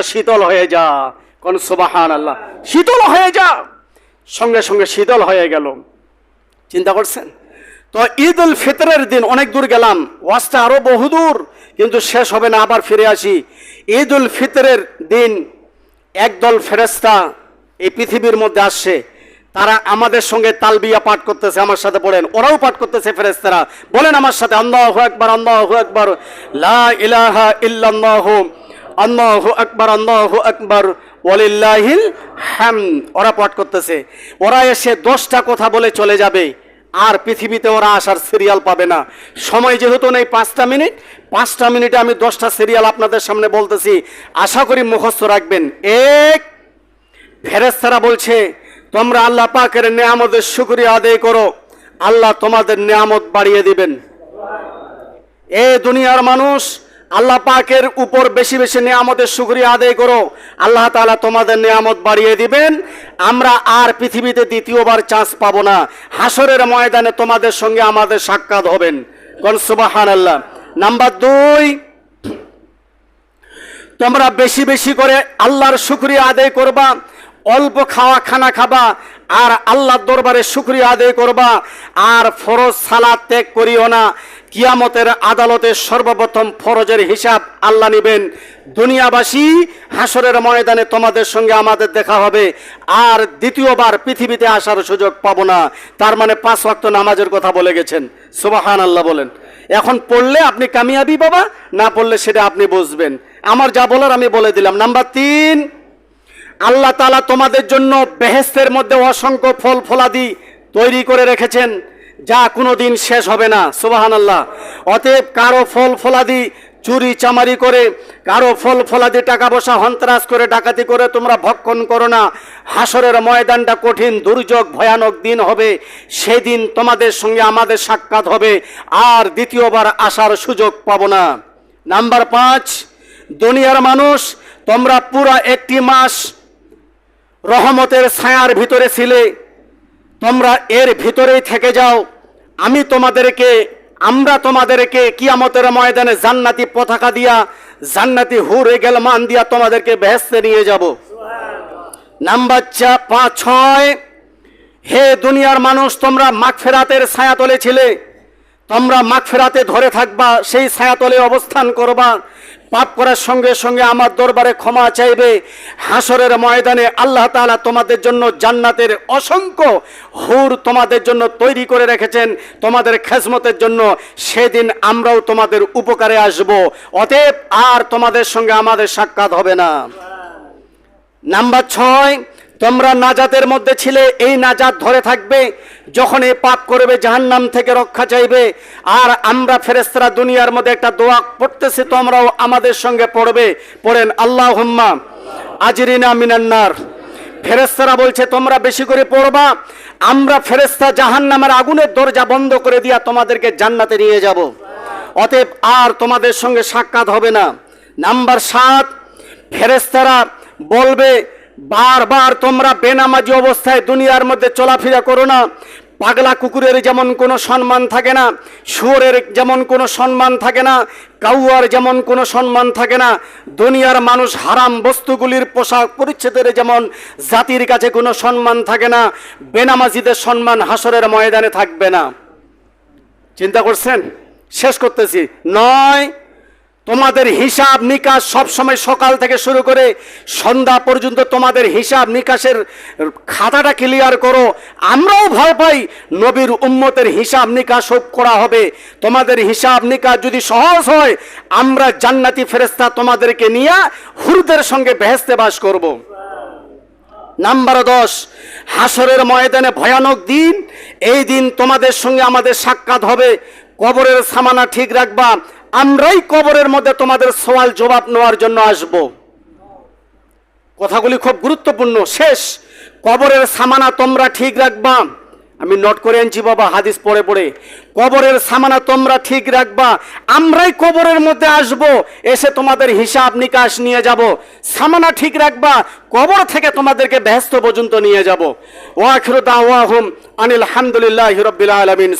শীতল হয়ে যা। কোন সুবাহান আল্লাহ শীতল হয়ে যা। সঙ্গে সঙ্গে শীতল হয়ে গেল। চিন্তা করছেন? তো ঈদ উল ফিতরের দিন অনেক দূর গেলাম। ওয়াজটা আরও বহুদূর কিন্তু শেষ হবে না, আবার ফিরে আসি। ঈদ উল ফিতরের দিন একদল ফেরেস্তা এই পৃথিবীর মধ্যে আসছে। তারা আমাদের সঙ্গে তালবিয়া পাঠ করতেছে, আমার সাথে বলেন ওরাও পাঠ করতেছে ফেরেস্তারা বলেন আমার সাথে, আল্লাহু আকবার, আল্লাহু একবার লা ইলাহা ইল্লাল্লাহ আল্লাহু আকবার আল্লাহু আকবার, ওয়ালিল্লাহিল হাম ওরা পাঠ করতেছে। ওরা এসে দশটা কথা বলে চলে যাবে। আর পৃথিবীতে ওরা আসার সিরিয়াল পাবে না। সময় যেহেতু নেই পাঁচটা মিনিট, পাঁচটা মিনিটে আমি দশটা সিরিয়াল আপনাদের সামনে বলতেছি। আশা করি মুখস্থ রাখবেন। এক ফেরেস্তারা বলছে, তোমরা আল্লাহ পাকের নিয়ামতের শুকরিয়া আদায় করো। আল্লাহ তোমাদের নিয়ামত বাড়িয়ে দিবেন। এ দুনিয়ার মানুষ আল্লাহ পাকের উপর বেশি বেশি নিয়ামতের শুকরিয়া আদায় করো। আল্লাহ তাআলা তোমাদের নিয়ামত বাড়িয়ে দিবেন। আমরা আর পৃথিবীতে দ্বিতীয়বার চান্স পাবো না। হাসরের ময়দানে তোমাদের সঙ্গে আমাদের সাক্ষাৎ হবেন। কোন সুবাহান আল্লাহ নাম্বার দুই, তোমরা বেশি বেশি করে আল্লাহর শুক্রিয়া আদায় করবা। অল্প খাওয়া খানা খাবা আর আল্লাহর দরবারে শুক্রিয়া আদায় করবা। আর ফরজ সালাদ ত্যাগ করিও না। কিয়ামতের আদালতে সর্বপ্রথম ফরজের হিসাব আল্লাহ নেবেন। দুনিয়াবাসী হাসরের ময়দানে তোমাদের সঙ্গে আমাদের দেখা হবে। আর দ্বিতীয়বার পৃথিবীতে আসার সুযোগ পাবো না। তার মানে পাঁচ ওয়াক্ত নামাজের কথা বলে গেছেন। সুবাহান আল্লাহ বলেন। এখন পড়লে আপনি কামিয়াবি বাবা, না পড়লে সেটা আপনি বুঝবেন। আমার যা বলার আমি বলে দিলাম। নাম্বার তিন, আল্লাহ তালা তোমাদের জন্য বেহেস্তের মধ্যে অসংখ্য ফল ফলাদি তৈরি করে রেখেছেন। যা কোনো দিন শেষ হবে না সুবাহান আল্লাহ অতএব কারও ফল ফলাদি চুরি চামারি করে, কারও ফল ফলাদি টাকা পয়সা হন্তরাজ করে, ডাকাতি করে তোমরা ভক্ষণ করো না। হাসরের ময়দানটা কঠিন, দুর্যোগ, ভয়ানক দিন হবে। সেদিন তোমাদের সঙ্গে আমাদের সাক্ষাৎ হবে। আর দ্বিতীয়বার আসার সুযোগ পাবো না। নাম্বার পাঁচ, দুনিয়ার মানুষ, তোমরা পুরা একটি মাস রহমতের ছায়ার ভিতরে ছিলে। তোমরা এর ভিতরেই থেকে যাও। আমি তোমাদেরকে, আমরা তোমাদেরকে কিয়ামতের ময়দানে জান্নাতি পতাকা দিয়া, জান্নাতি হুরে গেলমান দিয়া তোমাদেরকে বেহেস্তে নিয়ে যাব। নাম্বার চা পাঁচ, ছয়, হে দুনিয়ার মানুষ, তোমরা মাগফেরাতের ছায়া তলে ছিলে। তোমরা মাগফেরাতে ধরে থাকবা, সেই ছায়াতলে অবস্থান করবা। পাপ করার সঙ্গে সঙ্গে আমার দরবারে ক্ষমা চাইবে। হাসরের ময়দানে আল্লাহ তালা তোমাদের জন্য জান্নাতের অসংখ্য হুর তোমাদের জন্য তৈরি করে রেখেছেন। তোমাদের খেসমতের জন্য সেদিন আমরাও তোমাদের উপকারে আসব। অতএব আর তোমাদের সঙ্গে আমাদের সাক্ষাৎ হবে না। নাম্বার ছয় তোমরা নাজাতের মধ্যে ছিলে, এই নাজাত ধরে থাকবে যখন এই পাপ করবে, জাহান্নাম থেকে রক্ষা চাইবে। আর আমরা ফেরেস্তরা দুনিয়ার মধ্যে একটা দোয়া পড়তেছি, তোমরাও আমাদের সঙ্গে পড়বে। পড়েন আল্লাহ হুম্মা আজরিনা মিনান্নার ফেরেস্তারা বলছে, তোমরা বেশি করে পড়বা, আমরা ফেরেস্তা জাহান্নামের আগুনের দরজা বন্ধ করে দিয়া তোমাদেরকে জান্নাতে নিয়ে যাব। অতএব আর তোমাদের সঙ্গে সাক্ষাৎ হবে না। নাম্বার সাত ফেরেস্তারা বলবে বারবার তোমরা বেনামাজি অবস্থায় দুনিয়ার মধ্যে চলাফেরা করো না। পাগলা কুকুরের যেমন কোনো সম্মান থাকে না, শুয়োরের যেমন কোনো সম্মান থাকে না, কাউয়ার যেমন কোনো সম্মান থাকে না, দুনিয়ার মানুষ হারাম বস্তুগুলির পোশাক পরিচ্ছেদের যেমন জাতির কাছে কোনো সম্মান থাকে না, বেনামাজিদের সম্মান হাসরের ময়দানে থাকবে না। চিন্তা করছেন? শেষ করতেছি। নয় তোমাদের হিসাব নিকাশ সব সময় সকাল থেকে শুরু করে সন্ধ্যা পর্যন্ত তোমাদের হিসাব নিকাশের খাতাটা ক্লিয়ার করো। আমরাও ভয় পাই, নবীর উম্মতের হিসাব নিকাশ হোক করা হবে। তোমাদের হিসাব নিকাশ যদি সহজ হয়, আমরা জান্নাতি ফেরেস্তা তোমাদেরকে নিয়ে হুরদের সঙ্গে বেহেস্তে বাস করব। নাম্বার দশ হাসরের ময়দানে ভয়ানক দিন। এই দিন তোমাদের সঙ্গে আমাদের সাক্ষাৎ হবে। কবরের সামানা ঠিক রাখবা। আমরাই কবরের মধ্যে তোমাদের সওয়াল জবাব নেওয়ার জন্য আসব। কথাগুলি খুব গুরুত্বপূর্ণ। শেষ, কবরের সামানা তোমরা ঠিক রাখবা। আমি নোট করে আনছি বাবা, হাদিস পড়ে পড়ে। কবরের সামানা তোমরা ঠিক রাখবা। আমরাই কবরের মধ্যে আসব, এসে তোমাদের হিসাব নিকাশ নিয়ে যাব। সামানা ঠিক রাখবা, কবর থেকে তোমাদেরকে ব্যস্ত পর্যন্ত নিয়ে যাব। ওয়াখির দাওয়াহুম আনিল হামদুলিল্লাহি রাব্বিল আলামিন।